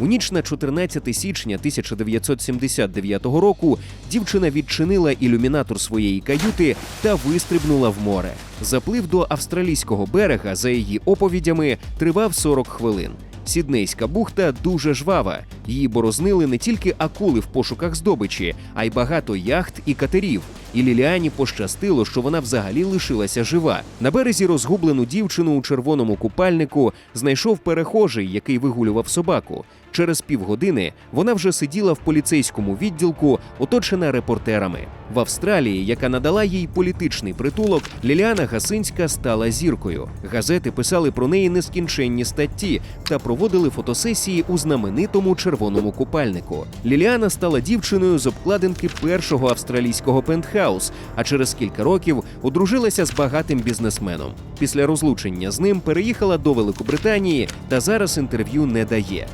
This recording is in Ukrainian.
У ніч на 14 січня 1979 року дівчина відчинила ілюмінатор своєї каюти та вистрибнула в море. Заплив до австралійського берега, за її оповідями, тривав 40 хвилин. Сіднейська бухта дуже жвава. Її борознили не тільки акули в пошуках здобичі, а й багато яхт і катерів. І Ліліані пощастило, що вона взагалі лишилася жива. На березі розгублену дівчину у червоному купальнику знайшов перехожий, який вигулював собаку. Через півгодини вона вже сиділа в поліцейському відділку, оточена репортерами. В Австралії, яка надала їй політичний притулок, Ліліана Гасинська стала зіркою. Газети писали про неї нескінченні статті та проводили фотосесії у знаменитому червоному купальнику. Ліліана стала дівчиною з обкладинки першого австралійського пентхаус, а через кілька років одружилася з багатим бізнесменом. Після розлучення з ним переїхала до Великобританії та зараз інтерв'ю не дає.